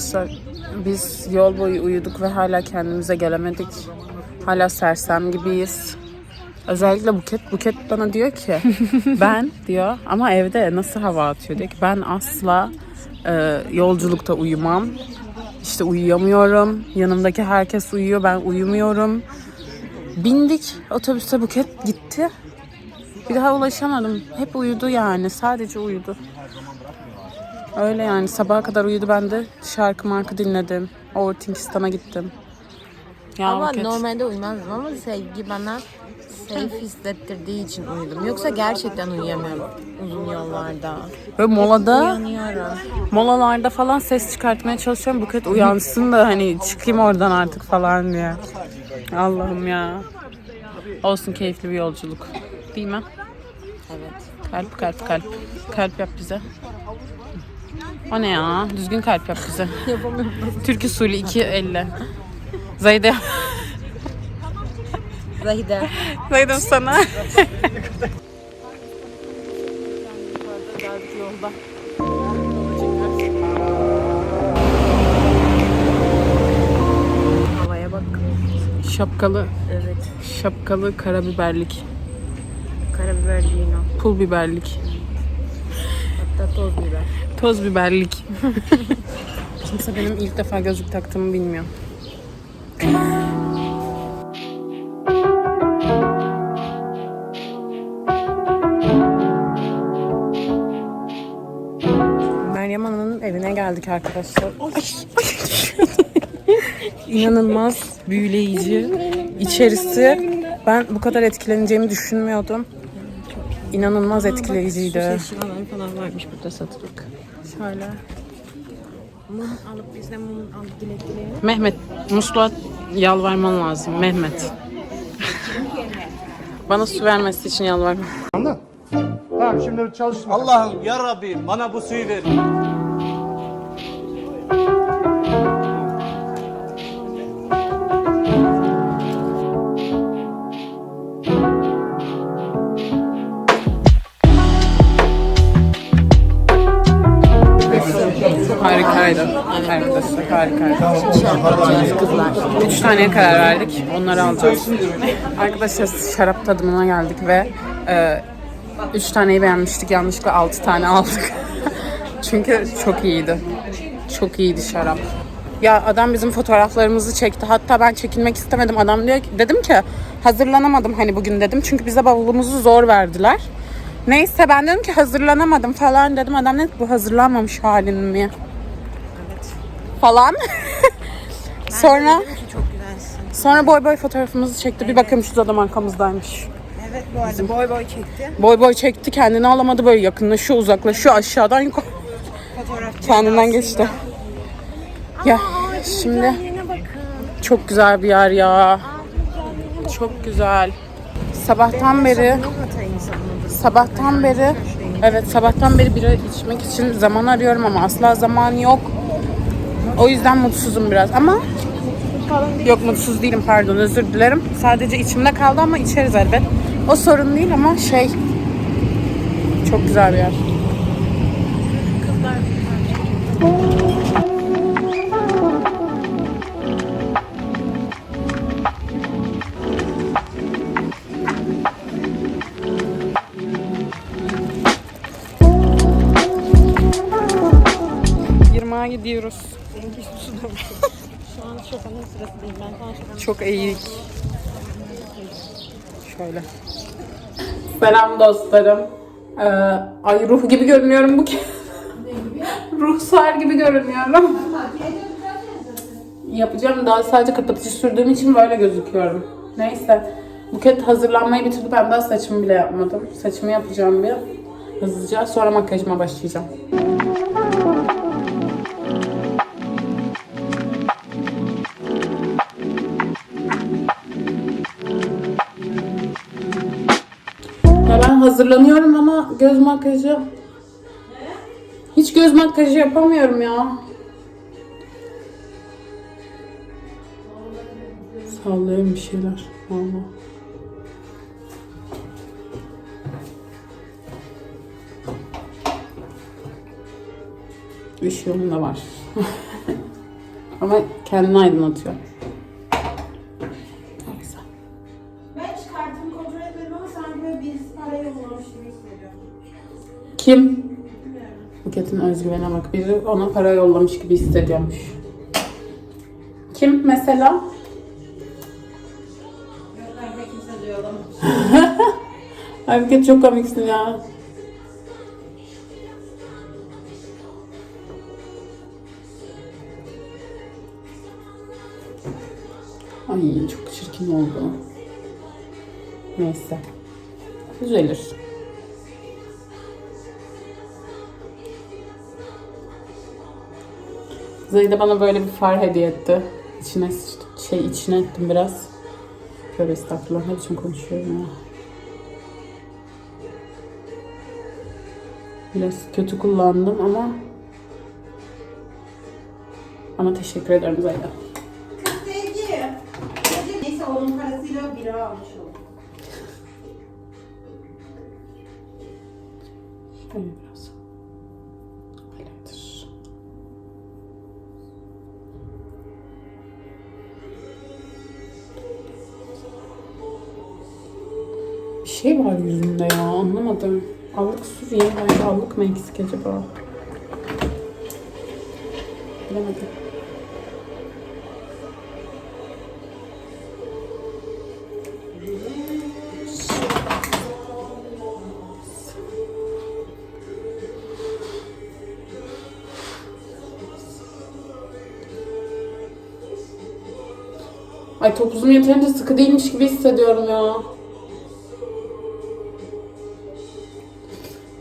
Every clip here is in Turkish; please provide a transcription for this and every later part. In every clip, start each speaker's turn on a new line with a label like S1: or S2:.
S1: Arkadaşlar biz yol boyu uyuduk ve hala kendimize gelemedik. Hala sersem gibiyiz. Özellikle Buket. Buket bana diyor ki ben diyor ama evde nasıl hava atıyor diyor ki ben asla e, yolculukta uyumam. İşte uyuyamıyorum. Yanımdaki herkes uyuyor ben uyumuyorum. Bindik otobüse Buket gitti. Bir daha ulaşamadım. Hep uyudu yani. Sadece uyudu. Öyle yani sabaha kadar uyudu ben de şarkı markı dinledim. Overthinkistan'a gittim. Ya
S2: Ama
S1: Buket.
S2: normalde uyumazdım ama sevgi bana safe hissettirdiği için uyudum. Yoksa gerçekten uyuyamıyorum uzun yollarda.
S1: Böyle molada, molalarda falan ses çıkartmaya çalışıyorum. Buket uyansın da hani çıkayım oradan artık falan diye. Allah'ım ya. Olsun keyifli bir yolculuk. Değil mi?
S2: Evet.
S1: Kalp kalp kalp. Kalp yap bize. O ne ya? Düzgün kalp yap bize.
S2: Yapamıyorum.
S1: Türk usulü iki elle. Zayde.
S2: Zahide.
S1: Zaydım sana. yolda.
S2: Havaya bak.
S1: Şapkalı,
S2: Evet.
S1: şapkalı karabiberlik.
S2: Karabiber değil o.
S1: Pul biberlik.
S2: Hatta toz biber.
S1: Toz biberlik. Kimse benim ilk defa gözlük taktığımı bilmiyor. Meryem Ana'nın evine geldik arkadaşlar. Ay, ay, İnanılmaz büyüleyici. İçerisi ben bu kadar etkileneceğimi düşünmüyordum. İnanılmaz etkileyiciydi.
S2: Şişmalar falan varmış burada satılık.
S1: Şöyle.
S2: Mum alıp biz de mum alıp dilek dileyelim.
S1: Mehmet, musluğa yalvarman lazım. Mehmet. Bana su vermesi için yalvarman.
S3: Tamam şimdi çalışma.
S4: Allah'ım ya Rabbi bana bu suyu ver.
S1: Arkadaşlar harikaydı.
S2: Kızlar.
S1: Üç taneye karar verdik. Onları alacağız. Arkadaşlar şarap tadımına geldik ve e, üç taneyi beğenmiştik. Yanlışlıkla altı tane aldık. Çünkü çok iyiydi. Çok iyiydi şarap. Ya adam bizim fotoğraflarımızı çekti. Hatta ben çekilmek istemedim. Adam diyor ki, dedim ki hazırlanamadım hani bugün dedim. Çünkü bize bavulumuzu zor verdiler. Neyse ben dedim ki hazırlanamadım falan dedim. Adam dedi bu hazırlanmamış halin mi? Falan. Sonra
S2: Çok güzelsin.
S1: Sonra boy boy fotoğrafımızı çekti. Bir bakıyormuşuz adam arkamızdaymış.
S2: Evet bu arada boy boy çekti.
S1: Boy boy çekti kendini alamadı böyle yakınlaşıyor uzaklaşıyor aşağıdan yukarı.
S2: Fotoğraf
S1: Kendinden geçti. Ya şimdi çok güzel bir yer ya. Çok güzel. Sabahtan beri sabahtan beri evet sabahtan beri bira içmek için zaman arıyorum ama asla zaman yok. O yüzden mutsuzum biraz ama yok mutsuz değilim pardon özür dilerim. Sadece içimde kaldı ama içeriz elbet. O sorun değil ama şey çok güzel bir yer. Gidiyoruz.
S2: Şu an şakanın sırası değil. Ben şakanın
S1: Çok eğik. şöyle. Selam dostlarım. Ee, ay ruh gibi görünüyorum bu kez. Ruhsar gibi görünüyorum. Yapacağım daha sadece kapatıcı sürdüğüm için böyle gözüküyorum. Neyse. Buket hazırlanmayı bitirdi. Ben daha saçımı bile yapmadım. Saçımı yapacağım bir hızlıca. Sonra makyajıma başlayacağım. Hazırlanıyorum ama göz makyajı... Hiç göz makyajı yapamıyorum ya. Sallıyorum bir şeyler. Valla. Işığım da var. Ama kendini aydınlatıyor.
S5: Kontrol etmedim ama sanki böyle birisi parayı yollamış gibi hissediyorum.
S1: Kim? Buket'in özgüvene bak. Biri ona para yollamış gibi hissediyormuş. Kim mesela?
S5: Gökler'de kimse de yollamamış.
S1: Ay Buket çok komiksin ya. Ay çok çirkin oldu. Neyse. Düzelir. Zeyde bana böyle bir far hediye etti. İçine şey içine ettim biraz. Şöyle estağfurullah ne biçim konuşuyorum ya. Biraz kötü kullandım ama ama teşekkür ederim Zeyda. Bir şey var yüzümde ya anlamadım. Allık süreyim bence allık mı eksik acaba? Bilemedim. Ay topuzum yeterince sıkı değilmiş gibi hissediyorum ya.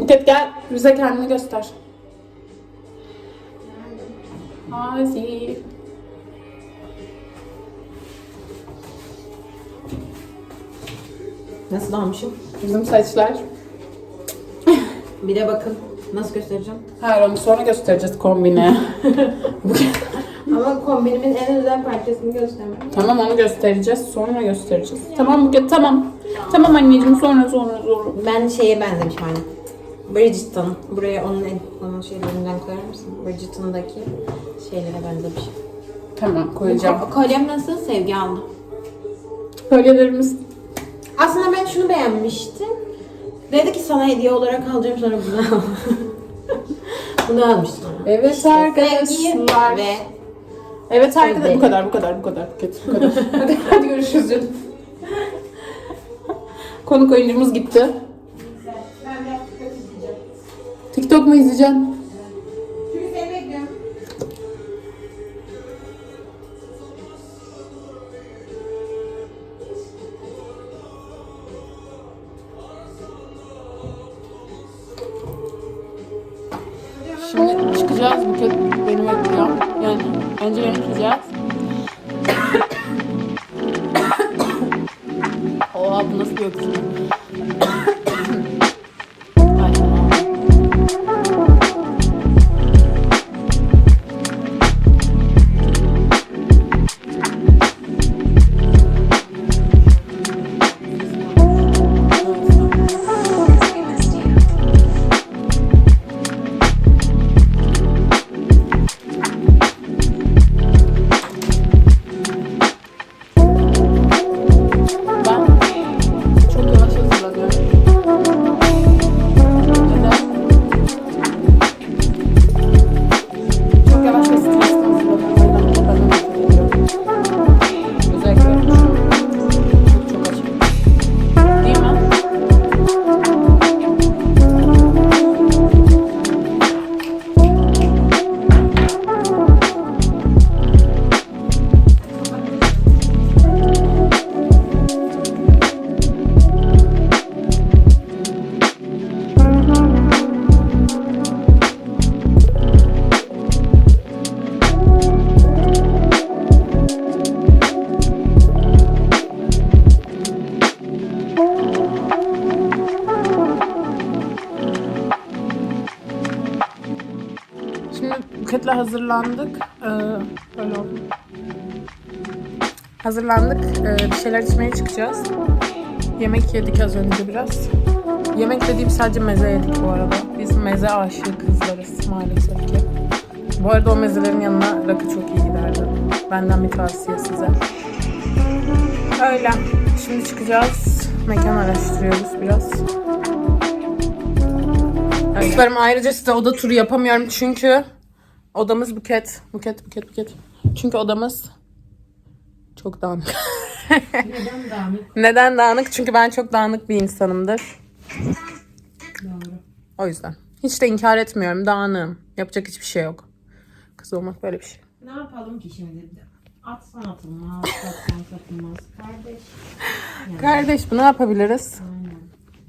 S1: Buket gel bize kendini göster. Azi.
S2: Nasıl almışım?
S1: Bizim saçlar.
S2: Bir de bakın. Nasıl göstereceğim?
S1: Hayır onu sonra göstereceğiz kombine.
S2: Ama kombinimin en özel parçasını göstermem.
S1: tamam onu göstereceğiz sonra göstereceğiz. Tamam Buket tamam. Tamam anneciğim sonra sonra sonra.
S2: Ben şeye benzemişim hani. Bridgerton. Buraya onun, onun şeylerinden koyar mısın? Bridgerton'daki şeylere benzemiş.
S1: Tamam koyacağım.
S2: Ko- kolyem nasıl? Sevgi aldı.
S1: Kolyelerimiz
S2: Aslında ben şunu beğenmiştim. Dedi ki sana hediye olarak alacağım sonra bunu al. bunu almıştım.
S1: Evet
S2: Sevgi
S1: arkadaşlar.
S2: ve
S1: Evet arkadaşlar bu kadar bu kadar bu kadar Buket bu kadar. hadi, hadi görüşürüz canım. Konuk oyuncumuz gitti.
S5: TikTok
S1: mu
S5: bekliyorum.
S1: Şimdi çıkacağız Buket beni bekliyor. Yani önce yemek yiyeceğiz. Oha bu nasıl bir öksürük? Hazırlandık. Ee, böyle oldu. Hazırlandık. Ee, bir şeyler içmeye çıkacağız. Yemek yedik az önce biraz. Yemek dediğim sadece meze yedik bu arada. Biz meze aşığı kızlarız maalesef ki. Bu arada o mezelerin yanına rakı çok iyi giderdi. Benden bir tavsiye size. Öyle. Şimdi çıkacağız. Mekan araştırıyoruz biraz. Kızlarım ayrıca size oda turu yapamıyorum çünkü odamız buket. Buket, buket, buket. Çünkü odamız çok dağınık. Neden dağınık? Neden dağınık? Çünkü ben çok dağınık bir insanımdır. Doğru. O yüzden. Hiç de inkar etmiyorum. Dağınığım. Yapacak hiçbir şey yok. Kız olmak böyle bir şey.
S2: Ne yapalım ki şimdi? Atsan atılmaz, satsan satılmaz. Kardeş.
S1: Kardeş bu ne yapabiliriz?
S2: Aynen.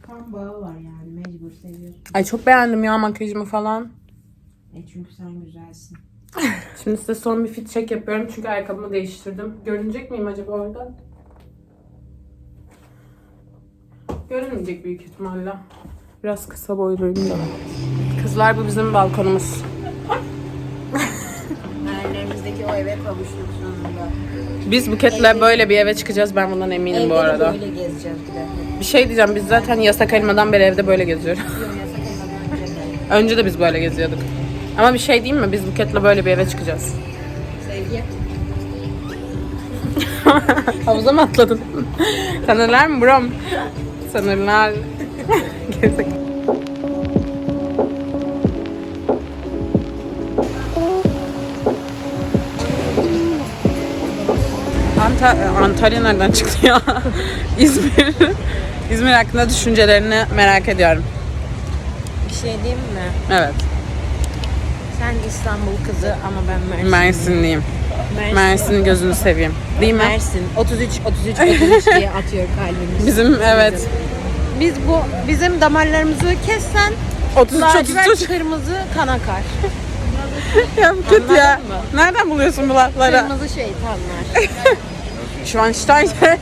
S2: Kan bağı var yani mecbur seviyorsun.
S1: Ay çok beğendim ya makyajımı falan.
S2: E çünkü sen güzelsin.
S1: Şimdi size son bir fit check yapıyorum çünkü ayakkabımı değiştirdim. Görünecek miyim acaba orada? Görünmeyecek büyük ihtimalle. Biraz kısa boyluyum da. Kızlar bu bizim balkonumuz.
S2: Hayallerimizdeki o eve kavuştuk sonunda.
S1: Biz Buket'le böyle bir eve çıkacağız ben bundan eminim
S2: Evde
S1: bu
S2: de
S1: arada.
S2: böyle gezeceğiz bir de.
S1: Bir şey diyeceğim biz zaten yasak elmadan beri evde böyle geziyoruz.
S2: Yasak elmadan önce de.
S1: Önce de biz böyle geziyorduk. Ama bir şey diyeyim mi? Biz Buket'le böyle bir eve çıkacağız.
S2: Sevgi.
S1: Havuza mı atladın? Sanırlar mı brom? Sanırlar. Gezek. Anta Antalya nereden çıktı ya? İzmir. İzmir hakkında düşüncelerini merak ediyorum.
S2: Bir şey diyeyim mi?
S1: Evet.
S2: Sen İstanbul kızı ama ben Mersin.
S1: Mersinliyim.
S2: Mersin.
S1: Mersin'in gözünü seveyim. Değil mi?
S2: Mersin. 33 33 33 diye atıyor kalbimiz.
S1: Bizim evet.
S2: Biz bu bizim damarlarımızı kessen
S1: 33
S2: lacivert
S1: 33.
S2: kırmızı kan akar.
S1: Ya bu kötü ya.
S2: Mı?
S1: Nereden buluyorsun bu lafları?
S2: Kırmızı şeytanlar.
S1: Schweinsteiger.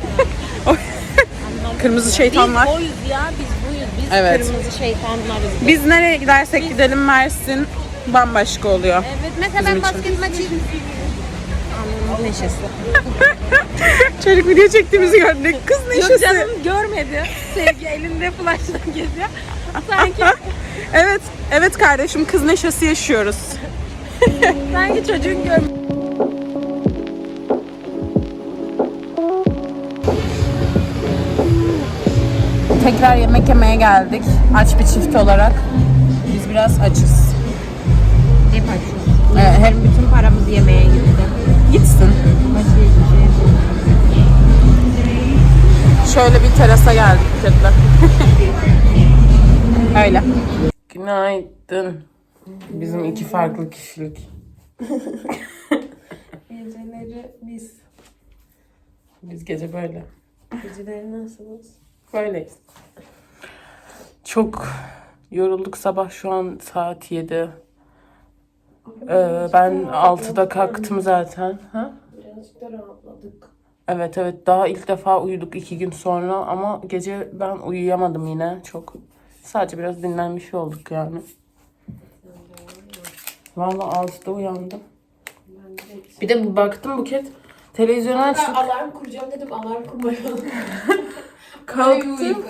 S1: Kırmızı şeytanlar.
S2: Biz oyuz ya biz buyuz. Biz
S1: Evet.
S2: kırmızı şeytanlarız.
S1: Biz nereye gidersek gidelim Mersin bambaşka oluyor.
S2: Evet mesela ben basket maçı neşesi.
S1: Çocuk video çektiğimizi gördük. Kız
S2: Yok
S1: neşesi.
S2: canım görmedi. Sevgi elinde flashla geziyor. Sanki
S1: Evet, evet kardeşim kız neşesi yaşıyoruz.
S2: sanki çocuğun gör
S1: Tekrar yemek yemeye geldik. Aç bir çift olarak. Biz biraz açız.
S2: Hep açıyoruz.
S1: Ee, her
S2: Bütün paramız yemeğe gitti.
S1: gitsin. Şöyle bir terasa geldik Buket'le. Öyle. Günaydın. Bizim iki farklı kişilik.
S5: Geceleri biz.
S1: Biz gece böyle.
S5: Geceleri nasılız?
S1: Böyleyiz. Çok yorulduk sabah şu an saat 7. Ee, ben 6'da kalktım zaten. Ha?
S5: Birazcık da rahatladık.
S1: Evet evet daha ilk defa uyuduk iki gün sonra ama gece ben uyuyamadım yine çok. Sadece biraz dinlenmiş olduk yani. Vallahi 6'da uyandım. Bir de bu baktım Buket televizyonu açtık.
S5: Alarm kuracağım dedim alarm kurmayalım.
S1: Kalktım.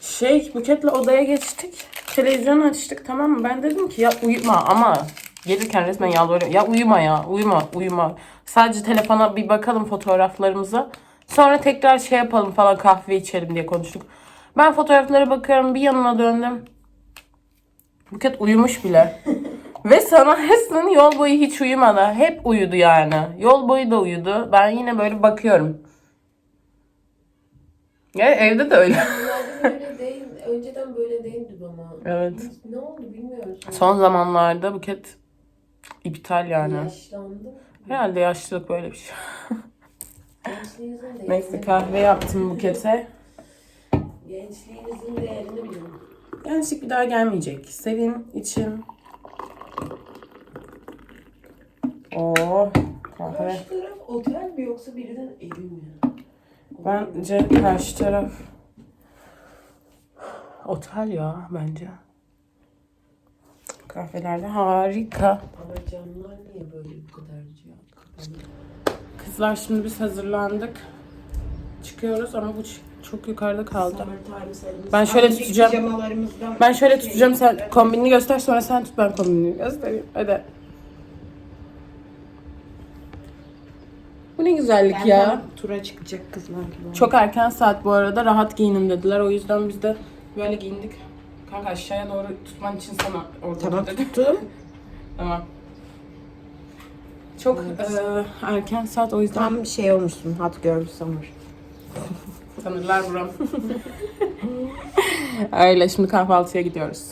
S1: Şey Buket'le odaya geçtik. Televizyon açtık tamam mı? Ben dedim ki ya uyuma ama gelirken resmen yalvarıyorum. Ya uyuma ya uyuma uyuma. Sadece telefona bir bakalım fotoğraflarımıza. Sonra tekrar şey yapalım falan kahve içelim diye konuştuk. Ben fotoğraflara bakıyorum bir yanına döndüm. Buket uyumuş bile. Ve sana resmen yol boyu hiç uyumadı. Hep uyudu yani. Yol boyu da uyudu. Ben yine böyle bakıyorum. Ya evde de öyle.
S5: Önceden böyle değildi ama.
S1: Evet.
S5: Ne oldu bilmiyorum.
S1: Son zamanlarda Buket iptal yani.
S5: Yaşlandım.
S1: Herhalde yaşlılık böyle bir şey.
S5: Gençliğinizin değerini,
S1: Neyse kahve yaptım Buket'e.
S5: gençliğinizin değerini bilin.
S1: Gençlik bir daha gelmeyecek. Sevin için. Oo kahve.
S5: Karşı taraf otel mi yoksa birinin evi mi?
S1: Bence karşı taraf otel ya bence. kahvelerde. Harika. Kızlar şimdi biz hazırlandık. Çıkıyoruz ama bu çok yukarıda kaldı. Ben şöyle tutacağım. Ben şöyle tutacağım. Sen kombinini göster sonra sen tut ben kombinini göstereyim. Hadi. Bu ne güzellik ya.
S2: Tura çıkacak kızlar gibi.
S1: Çok erken saat bu arada. Rahat giyinim dediler. O yüzden biz de böyle giyindik. Kanka aşağıya doğru tutman için sana orada
S2: Tamam
S1: dedim.
S2: tuttum.
S1: Tamam. Çok eee, erken saat o yüzden
S2: Tam şey olmuşsun. Hot girl summer.
S1: tanırlar buram. Öyle şimdi kahvaltıya gidiyoruz.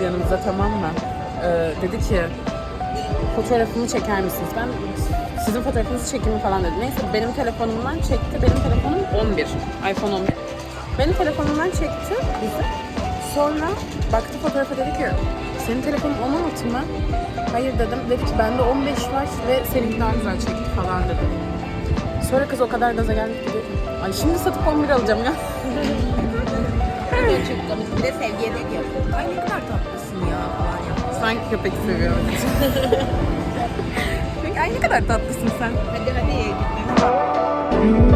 S1: Geldi yanımıza tamam mı? Ee, dedi ki fotoğrafımı çeker misiniz? Ben sizin fotoğrafınızı çekeyim mi falan dedi. Neyse benim telefonumdan çekti. Benim telefonum 11. iPhone 11. Benim telefonumdan çekti bizi. Sonra baktı fotoğrafa dedi ki senin telefonun 16 mı? Hayır dedim. Dedi ki bende 15 var ve seninki daha güzel çekti falan dedi. Sonra kız o kadar gaza geldi ki dedi, Ay şimdi satıp 11 alacağım ya.
S2: Çok komik. Bir de sevgiye de diyor. Ay ne kadar tatlısın ya falan yapıyor.
S1: Sanki köpek seviyorum. Çünkü ay ne kadar tatlısın sen.
S2: Hadi hadi ye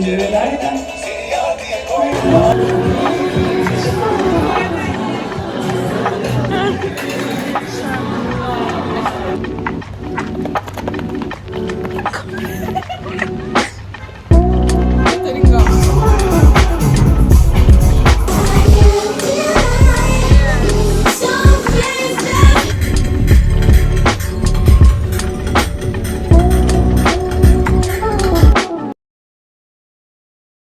S6: hani yarın ele diye